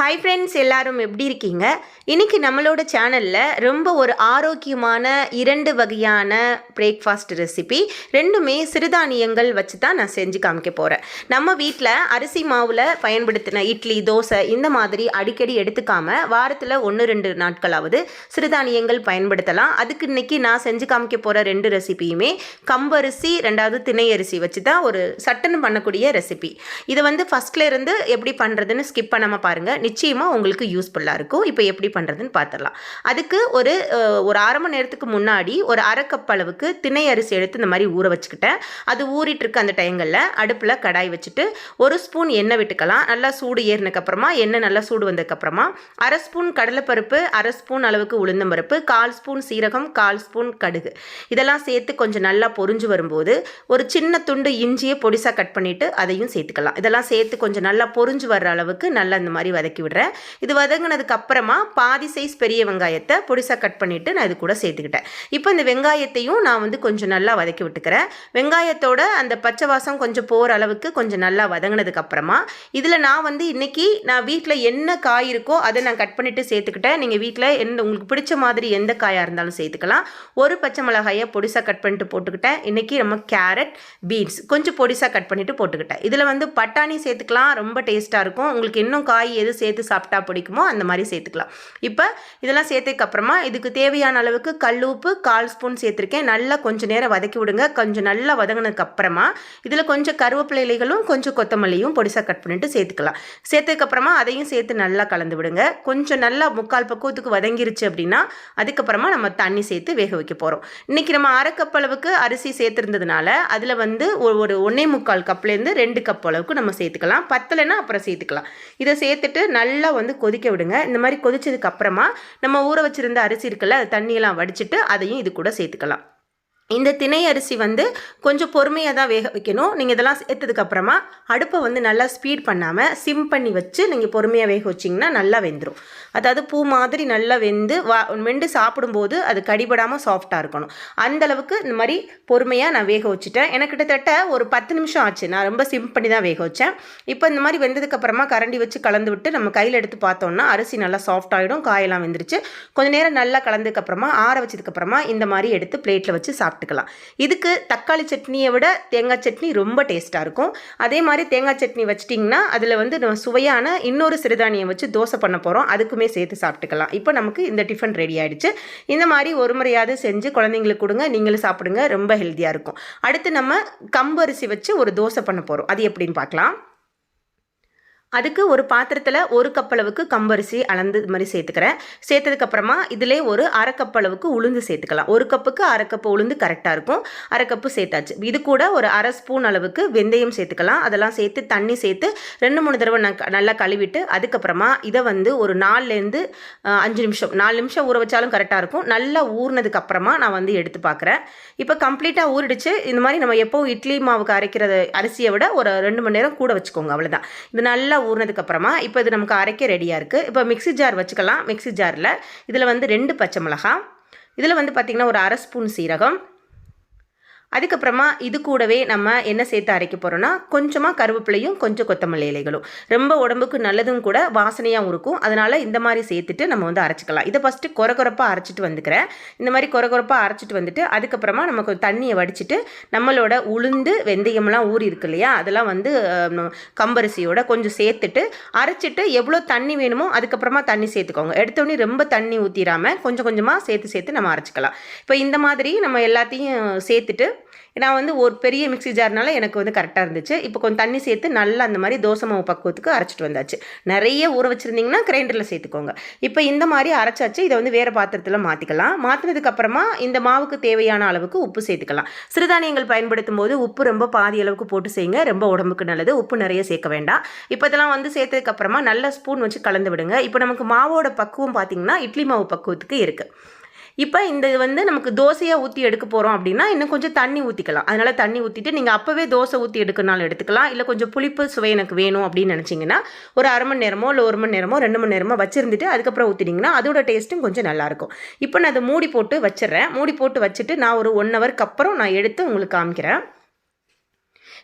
Hi friends எல்லாரும் எப்படி இருக்கீங்க? இன்னைக்கு நம்மளோட சேனலில் ரொம்ப ஒரு ஆரோக்கியமான இரண்டு வகையான பிரேக்ஃபாஸ்ட் ரெசிபி ரெண்டுமே சிறுதானியங்கள் வச்சு தான் நான் செஞ்சு காமிக்க போகிறேன் நம்ம வீட்டில் அரிசி மாவில் பயன்படுத்தின இட்லி தோசை இந்த மாதிரி அடிக்கடி எடுத்துக்காம வாரத்தில் ஒன்று ரெண்டு நாட்களாவது சிறுதானியங்கள் பயன்படுத்தலாம். அதுக்கு இன்னைக்கு நான் செஞ்சு காமிக்க போகிற ரெண்டு ரெசிபியுமே கம்பரிசி ரெண்டாவது திணை அரிசி வச்சு தான் ஒரு சட்டுன்னு பண்ணக்கூடிய ரெசிபி இதை வந்து ஃபஸ்ட்ல இருந்து எப்படி பண்ணுறதுன்னு ஸ்கிப் பண்ணாமல் பாருங்கள் நிச்சயமாக உங்களுக்கு யூஸ்ஃபுல்லாக இருக்கும். இப்போ எப்படி பண்ணுறதுன்னு பார்த்துடலாம் அதுக்கு ஒரு ஒரு அரை மணி நேரத்துக்கு முன்னாடி ஒரு அரை கப் அளவுக்கு திணை அரிசி எடுத்து இந்த மாதிரி ஊற வச்சுக்கிட்டேன். அது ஊறிட்டு இருக்க அந்த டைங்களில் அடுப்பில் கடாய் வச்சுட்டு ஒரு ஸ்பூன் எண்ணெய் விட்டுக்கலாம். நல்லா சூடு ஏறினதுக்கப்புறமா எண்ணெய் நல்லா சூடு வந்ததுக்கப்புறமா அரை ஸ்பூன் கடலைப்பருப்பு அரை ஸ்பூன் அளவுக்கு உளுந்தம்பருப்பு கால் ஸ்பூன் சீரகம் கால் ஸ்பூன் கடுகு. இதெல்லாம் சேர்த்து கொஞ்சம் நல்லா பொரிஞ்சு வரும்போது ஒரு சின்ன துண்டு இஞ்சியை பொடிசாக கட் பண்ணிவிட்டு அதையும் சேர்த்துக்கலாம். இதெல்லாம் சேர்த்து கொஞ்சம் நல்லா பொரிஞ்சு வர்ற அளவுக்கு நல்லா இந்த மாதிரி வதக்கி விடுறேன். இது வதங்கினதுக்கு அப்புறமா பாதி சைஸ் பெரிய வெங்காயத்தை பொடிசாக கட் பண்ணிவிட்டு நான் இது கூட சேர்த்துக்கிட்டேன். இப்போ இந்த வெங்காயத்தையும் நான் வந்து கொஞ்சம் நல்லா வதக்கி விட்டுக்கிறேன். வெங்காயத்தோட அந்த பச்சை வாசம் கொஞ்சம் போகிற அளவுக்கு கொஞ்சம் நல்லா வதங்கினதுக்கு அப்புறமா இதில் நான் வந்து இன்றைக்கி நான் வீட்டில் என்ன காய் இருக்கோ அதை நான் கட் பண்ணிவிட்டு சேர்த்துக்கிட்டேன். நீங்கள் வீட்டில் எந்த உங்களுக்கு பிடிச்ச மாதிரி எந்த காயாக இருந்தாலும் சேர்த்துக்கலாம். ஒரு பச்சை மிளகாயை பொடிசாக கட் பண்ணிட்டு போட்டுக்கிட்டேன். இன்றைக்கி நம்ம கேரட் பீன்ஸ் கொஞ்சம் பொடிசாக கட் பண்ணிவிட்டு போட்டுக்கிட்டேன். இதில் வந்து பட்டாணி சேர்த்துக்கலாம். ரொம்ப டேஸ்ட்டாக இருக்கும். உங்களுக்கு இன்னும் காய் எது சேர்த்து சாப்பிட்டா பிடிக்குமோ அந்த மாதிரி சேர்த்துக்கலாம். இப்போ இதெல்லாம் சேர்த்ததுக்கப்புறமா இதுக்கு தேவையான அளவுக்கு கல் உப்பு கால் ஸ்பூன் சேர்த்துருக்கேன். நல்லா கொஞ்சம் நேரம் வதக்கி விடுங்க. கொஞ்சம் நல்லா வதங்கினதுக்கப்புறமா இதில் கொஞ்சம் கருவேப்பிலை இலைகளும் கொஞ்சம் கொத்தமல்லியும் பொடிசாக கட் பண்ணிட்டு சேர்த்துக்கலாம். சேர்த்ததுக்கப்புறமா அதையும் சேர்த்து நல்லா கலந்து விடுங்க. கொஞ்சம் நல்லா முக்கால் பக்குவத்துக்கு வதங்கிருச்சு அப்படின்னா அதுக்கப்புறமா நம்ம தண்ணி சேர்த்து வேக வைக்க போகிறோம் இன்றைக்கி நம்ம அரை கப் அளவுக்கு அரிசி சேர்த்துருந்ததுனால அதில் வந்து ஒரு ஒரு ஒன்றே முக்கால் கப்லேருந்து ரெண்டு கப் அளவுக்கு நம்ம சேர்த்துக்கலாம். பத்தலைன்னா அப்புறம் சேர்த்துக்கலாம். இதை சேர்த்துட்டு நல்லா வந்து கொதிக்க விடுங்க. இந்த மாதிரி கொதிச்சதுக்கு அப்புறமா நம்ம ஊற வச்சிருந்த அரிசி இருக்குல்ல அது தண்ணியெல்லாம் வடிச்சிட்டு அதையும் இது கூட சேர்த்துக்கலாம். இந்த திணை அரிசி வந்து கொஞ்சம் பொறுமையாக தான் வேக வைக்கணும். நீங்கள் இதெல்லாம் சேர்த்ததுக்கப்புறமா அடுப்பை வந்து நல்லா ஸ்பீட் பண்ணாமல் சிம் பண்ணி வச்சு நீங்கள் பொறுமையாக வேக வச்சிங்கன்னா நல்லா வெந்துடும் அதாவது பூ மாதிரி நல்லா வெந்து வா வெண்டு சாப்பிடும்போது அது கடிபடாமல் சாஃப்டாக இருக்கணும். அந்த அளவுக்கு இந்த மாதிரி பொறுமையாக நான் வேக வச்சுட்டேன். எனக்கு கிட்டத்தட்ட ஒரு பத்து நிமிஷம் ஆச்சு. நான் ரொம்ப சிம் பண்ணி தான் வேக வச்சேன். இப்போ இந்த மாதிரி வெந்ததுக்கப்புறமா கரண்டி வச்சு கலந்து விட்டு நம்ம கையில் எடுத்து பார்த்தோம்னா அரிசி நல்லா சாஃப்ட் ஆகிடும் காயெல்லாம் வெந்துருச்சு. கொஞ்ச நேரம் நல்லா கலந்ததுக்கப்புறமா ஆற வச்சதுக்கப்புறமா இந்த மாதிரி எடுத்து பிளேட்டில் வச்சு சாப்பிட்டுக்கலாம். இதுக்கு தக்காளி சட்னியை விட தேங்காய் சட்னி ரொம்ப டேஸ்ட்டாக இருக்கும். அதே மாதிரி தேங்காய் சட்னி வச்சிட்டிங்கன்னா அதில் வந்து நம்ம சுவையான இன்னொரு சிறுதானியம் வச்சு தோசை பண்ண போகிறோம் அதுக்குமே சேர்த்து சாப்பிட்டுக்கலாம். இப்போ நமக்கு இந்த டிஃபன் ரெடி ஆகிடுச்சு இந்த மாதிரி ஒரு முறையாவது செஞ்சு குழந்தைங்களுக்கு கொடுங்க. நீங்களும் சாப்பிடுங்க. ரொம்ப ஹெல்த்தியாக இருக்கும். அடுத்து நம்ம கம்பரிசி வச்சு ஒரு தோசை பண்ண போகிறோம் அது எப்படின்னு பார்க்கலாம். அதுக்கு ஒரு பாத்திரத்தில் ஒரு கப் அளவுக்கு கம்பரிசி அளந்து இது மாதிரி சேர்த்துக்கிறேன். சேர்த்ததுக்கப்புறமா இதிலே ஒரு அரை கப் அளவுக்கு உளுந்து சேர்த்துக்கலாம். ஒரு கப்புக்கு அரை கப்பு உளுந்து கரெக்டாக இருக்கும். அரை கப்பு சேர்த்தாச்சு. இது கூட ஒரு அரை ஸ்பூன் அளவுக்கு வெந்தயம் சேர்த்துக்கலாம். அதெல்லாம் சேர்த்து தண்ணி சேர்த்து ரெண்டு மூணு தடவை நான் நல்லா கழுவிட்டு அதுக்கப்புறமா இதை வந்து ஒரு நாலுலேருந்து அஞ்சு நிமிஷம் நாலு நிமிஷம் ஊற வச்சாலும் கரெக்டாக இருக்கும். நல்லா ஊறினதுக்கு அப்புறமா நான் வந்து எடுத்து பார்க்குறேன் இப்போ கம்ப்ளீட்டாக ஊறிடுச்சு. இந்த மாதிரி நம்ம எப்போவும் இட்லி மாவுக்கு அரைக்கிற அரிசியை விட ஒரு ரெண்டு மணி நேரம் கூட வச்சுக்கோங்க. அவ்வளோதான் இது நல்லா ஊறினதுக்கு அப்புறமா இப்போ இது நமக்கு அரைக்க ரெடியாக இருக்குது இப்போ மிக்ஸி ஜார் வச்சுக்கலாம். மிக்ஸி ஜாரில் இதில் வந்து ரெண்டு பச்சை மிளகாய் இதில் வந்து பார்த்திங்கன்னா ஒரு அரை ஸ்பூன் சீரகம். அதுக்கப்புறமா இது கூடவே நம்ம என்ன சேர்த்து அரைக்க போகிறோம்னா கொஞ்சமாக கருவேப்பிலையும் கொஞ்சம் கொத்தமல்லி இலைகளும். ரொம்ப உடம்புக்கு நல்லதும் கூட வாசனையாகவும் இருக்கும். அதனால் இந்த மாதிரி சேர்த்துட்டு நம்ம வந்து அரைச்சிக்கலாம். இதை ஃபஸ்ட்டு கொர கொரப்பாக அரைச்சிட்டு வந்துக்கிறேன். இந்த மாதிரி கொர கொரப்பாக அரைச்சிட்டு வந்துட்டு அதுக்கப்புறமா நமக்கு தண்ணியை வடிச்சிட்டு நம்மளோட உளுந்து வெந்தயம்லாம் ஊறி இருக்கு இல்லையா? அதெல்லாம் வந்து கம்பரிசியோட கொஞ்சம் சேர்த்துட்டு அரைச்சிட்டு எவ்வளோ தண்ணி வேணுமோ அதுக்கப்புறமா தண்ணி சேர்த்துக்கோங்க. எடுத்தோடனே ரொம்ப தண்ணி ஊற்றிடாம கொஞ்சம் கொஞ்சமாக சேர்த்து சேர்த்து நம்ம அரைச்சிக்கலாம். இப்போ இந்த மாதிரி நம்ம எல்லாத்தையும் சேர்த்துட்டு நான் வந்து ஒரு பெரிய மிக்ஸி ஜார்னால எனக்கு வந்து கரெக்டாக இருந்துச்சு. இப்போ கொஞ்சம் தண்ணி சேர்த்து நல்லா அந்த மாதிரி தோசை மாவு பக்குவத்துக்கு அரைச்சிட்டு வந்தாச்சு. நிறைய ஊற வச்சுருந்தீங்கன்னா கிரைண்டரில் சேர்த்துக்கோங்க. இப்போ இந்த மாதிரி அரைச்சாச்சு. இதை வந்து வேறு பாத்திரத்தில் மாற்றிக்கலாம் மாற்றினதுக்கப்புறமா இந்த மாவுக்கு தேவையான அளவுக்கு உப்பு சேர்த்துக்கலாம். சிறுதானியங்கள் பயன்படுத்தும் போது உப்பு ரொம்ப பாதி அளவுக்கு போட்டு செய்யுங்க ரொம்ப உடம்புக்கு நல்லது. உப்பு நிறைய சேர்க்க வேண்டாம். இப்போ இதெல்லாம் வந்து சேர்த்ததுக்கப்புறமா நல்ல ஸ்பூன் வச்சு கலந்து விடுங்க. இப்போ நமக்கு மாவோட பக்குவம் பார்த்தீங்கன்னா இட்லி மாவு பக்குவத்துக்கு இருக்குது இப்போ இந்த இது வந்து நமக்கு தோசையாக ஊற்றி எடுக்க போகிறோம் அப்படின்னா இன்னும் கொஞ்சம் தண்ணி ஊற்றிக்கலாம் அதனால் தண்ணி ஊற்றிட்டு நீங்கள் அப்போவே தோசை ஊற்றி எடுக்கனாலும் எடுத்துக்கலாம். இல்லை கொஞ்சம் புளிப்பு சுவை எனக்கு வேணும் அப்படின்னு நினச்சிங்கன்னா ஒரு அரை மணி நேரமோ இல்லை ஒரு மணி நேரமோ ரெண்டு மணி நேரமோ வச்சுருந்துட்டு அதுக்கப்புறம் ஊற்றிட்டிங்கன்னா அதோட டேஸ்ட்டும் கொஞ்சம் நல்லாயிருக்கும் இப்போ நான் அதை மூடி போட்டு வச்சிடுறேன். மூடி போட்டு வச்சுட்டு நான் ஒரு ஒன் ஹவருக்கு அப்புறம் நான் எடுத்து உங்களுக்கு காமிக்கிறேன்.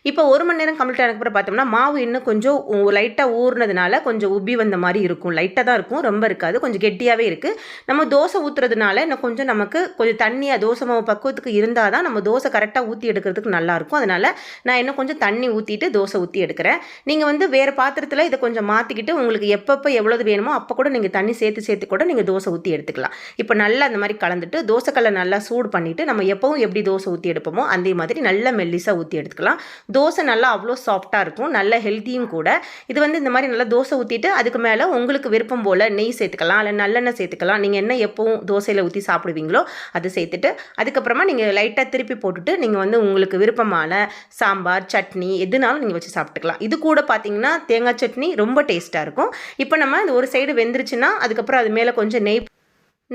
இப்போ ஒரு மணி நேரம் கம்ப்ளீட் ஆனதுக்கப்புறம் பார்த்தோம்னா மாவு இன்னும் கொஞ்சம் லைட்டாக ஊறினதுனால கொஞ்சம் உப்பி வந்த மாதிரி இருக்கும். லைட்டாக தான் இருக்கும். ரொம்ப இருக்காது. கொஞ்சம் கெட்டியாகவே இருக்குது நம்ம தோசை ஊற்றுறதுனால இன்னும் கொஞ்சம் நமக்கு கொஞ்சம் தண்ணியாக தோசை மாவு பக்குவத்துக்கு இருந்தால் தான் நம்ம தோசை கரெக்டாக ஊற்றி எடுக்கிறதுக்கு நல்லாயிருக்கும் அதனால் நான் இன்னும் கொஞ்சம் தண்ணி ஊற்றிட்டு தோசை ஊற்றி எடுக்கிறேன். நீங்கள் வந்து வேறு பாத்திரத்தில் இதை கொஞ்சம் மாற்றிக்கிட்டு உங்களுக்கு எப்பப்போ எவ்வளவு வேணுமோ அப்போ கூட நீங்கள் தண்ணி சேர்த்து சேர்த்து கூட நீங்கள் தோசை ஊற்றி எடுத்துக்கலாம். இப்போ நல்லா அந்த மாதிரி கலந்துட்டு தோசைக்கல்லை நல்லா சூடு பண்ணிவிட்டு நம்ம எப்பவும் எப்படி தோசை ஊற்றி எடுப்போமோ அதே மாதிரி நல்லா மெல்லிசாக ஊற்றி எடுத்துக்கலாம். தோசை நல்லா அவ்வளோ சாஃப்டாக இருக்கும். நல்ல ஹெல்த்தியும் கூட. இது வந்து இந்த மாதிரி நல்லா தோசை ஊற்றிட்டு அதுக்கு மேலே உங்களுக்கு விருப்பம் போல் நெய் சேர்த்துக்கலாம் இல்லை நல்லெண்ணெய் சேர்த்துக்கலாம். நீங்கள் என்ன எப்போவும் தோசையில் ஊற்றி சாப்பிடுவீங்களோ அதை சேர்த்துட்டு அதுக்கப்புறமா நீங்கள் லைட்டாக திருப்பி போட்டுட்டு நீங்கள் வந்து உங்களுக்கு விருப்பமான சாம்பார் சட்னி எதுனாலும் நீங்கள் வச்சு சாப்பிட்டுக்கலாம். இது கூட பார்த்தீங்கன்னா தேங்காய் சட்னி ரொம்ப டேஸ்ட்டாக இருக்கும். இப்போ நம்ம இந்த ஒரு சைடு வெந்துருச்சுன்னா அதுக்கப்புறம் அது மேலே கொஞ்சம் நெய்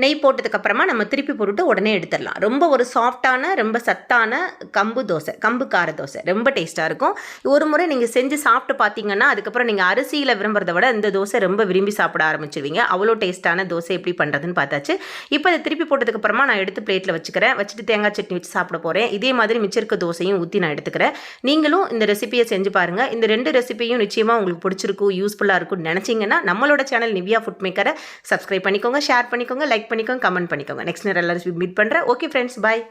நெய் போட்டதுக்கப்புறமா நம்ம திருப்பி போட்டுட்டு உடனே எடுத்துடலாம். ரொம்ப ஒரு சாஃப்டான ரொம்ப சத்தான கம்பு தோசை கம்பு கார தோசை. ரொம்ப டேஸ்ட்டாக இருக்கும். ஒரு முறை நீங்கள் செஞ்சு சாப்பிட்டு பார்த்தீங்கன்னா அதுக்கப்புறம் நீங்கள் அரிசியில் விரும்புறத விட இந்த தோசை ரொம்ப விரும்பி சாப்பிட ஆரம்பிச்சிருவீங்க. அவ்வளோ டேஸ்ட்டான தோசை எப்படி பண்ணுறதுன்னு பார்த்தாச்சு. இப்போ அதை திருப்பி போட்டதுக்கப்புறமா நான் எடுத்து பிளேட்டில் வச்சுக்கிறேன். வச்சுட்டு தேங்காய் சட்னி வச்சு சாப்பிட போகிறேன் இதே மாதிரி மிச்சிருக்க தோசையும் ஊற்றி நான் எடுத்துக்கிறேன். நீங்களும் இந்த ரெசிபியை செஞ்சு பாருங்கள் இந்த ரெண்டு ரெசிபியும் நிச்சயமாக உங்களுக்கு பிடிச்சிருக்கும் யூஸ்ஃபுல்லாக இருக்கும்னு நினச்சிங்கன்னா நம்மளோட சேனல் நிவ்யா ஃபுட் மேக்கரை சப்ஸ்கிரைப் பண்ணிக்கோங்க ஷேர் பண்ணிக்கோங்க லைக் லைக் பண்ணிக்கோங்க கமெண்ட் பண்ணிக்கோங்க. நெக்ஸ்ட் நேரம் எல்லாரும் மீட் பண்ணுறேன் ஓகே ஃப்ரெண்ட்ஸ் பாய்